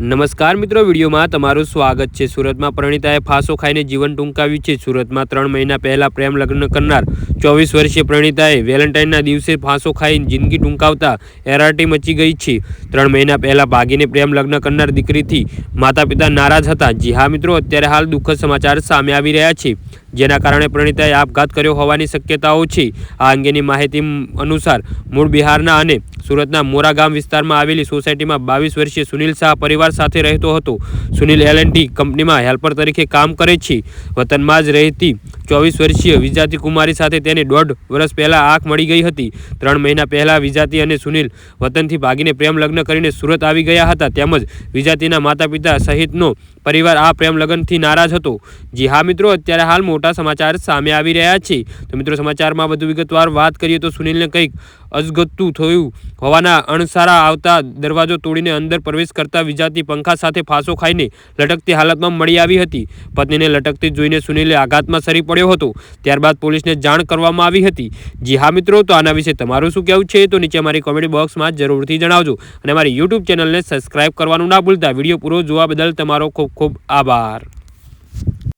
નમસ્કાર મિત્રો, વિડીયોમાં તમારું સ્વાગત છે. સુરતમાં પ્રણીતાએ ફાંસો ખાઈને જીવન ટૂંકાવ્યું છે. સુરતમાં ત્રણ મહિના પહેલાં પ્રેમ લગ્ન કરનાર ચોવીસ વર્ષીય પ્રણીતાએ વેલેન્ટાઇનના દિવસે ફાંસો ખાઈને જિંદગી ટૂંકાવતા એરાટી મચી ગઈ છે. ત્રણ મહિના પહેલાં ભાગીને પ્રેમ લગ્ન કરનાર દીકરીથી માતા પિતા નારાજ હતા. જી હા મિત્રો, અત્યારે હાલ દુઃખદ સમાચાર સામે આવી રહ્યા છે. જેના કારણે પ્રણીતાએ આપઘાત કર્યો હોવાની શક્યતાઓ છે. આ અંગેની માહિતી અનુસાર મૂળ બિહારના અને સુરતના મોરા ગામ વિસ્તારમાં આવેલી સોસાયટીમાં બાવીસ વર્ષીય સુનિલ શાહ પરિવાર સાથે રહેતો હતો. સુનિલ એલ કંપનીમાં હેલ્પર તરીકે કામ કરે છે. વતનમાં જ રહેતી ચોવીસ વર્ષીય વિજાતી કુમારી સાથે તેને દોઢ વર્ષ પહેલાં આંખ મળી ગઈ હતી. ત્રણ મહિના પહેલાં વિજાતી અને સુનિલ વતનથી ભાગીને પ્રેમ લગ્ન કરીને સુરત આવી ગયા હતા. તેમજ વિજાતીના માતા પિતા સહિતનો પરિવાર આ પ્રેમ લગ્નથી નારાજ હતો. જી હા મિત્રો, અત્યારે હાલ મોટા સમાચાર સામે આવી રહ્યા છે. તો મિત્રો, સમાચારમાં વધુ વિગતવાર વાત કરીએ તો સુનિલને કંઈક અજગતું થયું. હોવાના અણસારા આવતા દરવાજો તોડીને અંદર પ્રવેશ કરતા વિજાતી પંખા સાથે ફાંસો ખાઈને લટકતી હાલતમાં મળી આવી હતી. પત્નીને લટકતી જોઈને સુનિલે આઘાતમાં સરી પડ્યો હતો. ત્યારબાદ પોલીસને જાણ કરવામાં આવી હતી. જી હા મિત્રો, તો આના વિશે તમારું શું કહેવું છે? તો નીચે મારી કોમેડી બોક્સમાં જરૂરથી જણાવજો. અને અમારી યુટ્યુબ ચેનલને સબસ્ક્રાઇબ કરવાનું ના ભૂલતા. વીડિયો પૂરો જોવા બદલ તમારો ખૂબ ખૂબ આભાર.